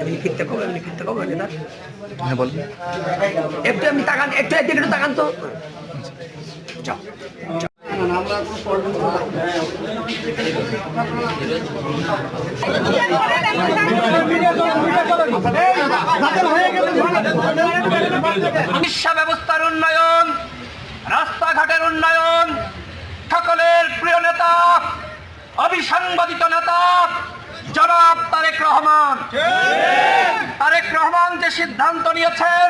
আমি লিখিতে কব লিখিতে কব নেতা হ্যাঁ বল। একটু আমি তাকান একটু তাকান তো। যাও চিকিৎসা ব্যবস্থার উন্নয়ন রাস্তাঘাটের উন্নয়ন সকলের প্রিয় নেতা অবিসংবাদিত নেতা জনাব তারেক রহমান। তারেক রহমান যে সিদ্ধান্ত নিয়েছেন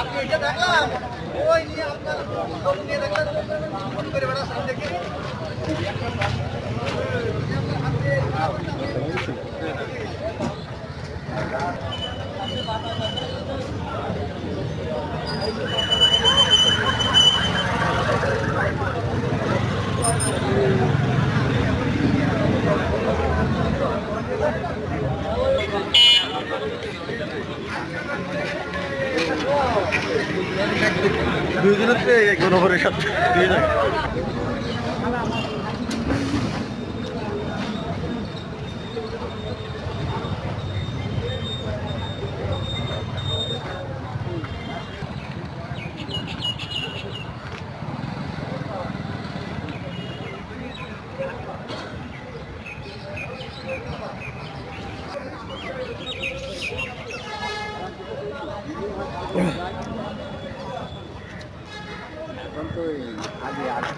আপনি এটা দেখলাম ওই নিয়ে আপনার নিয়ে দেখলাম করে বেড়া সামনে দেখে দুইজনের গণভরের সাথে দুইজন এখন tanto em aliado.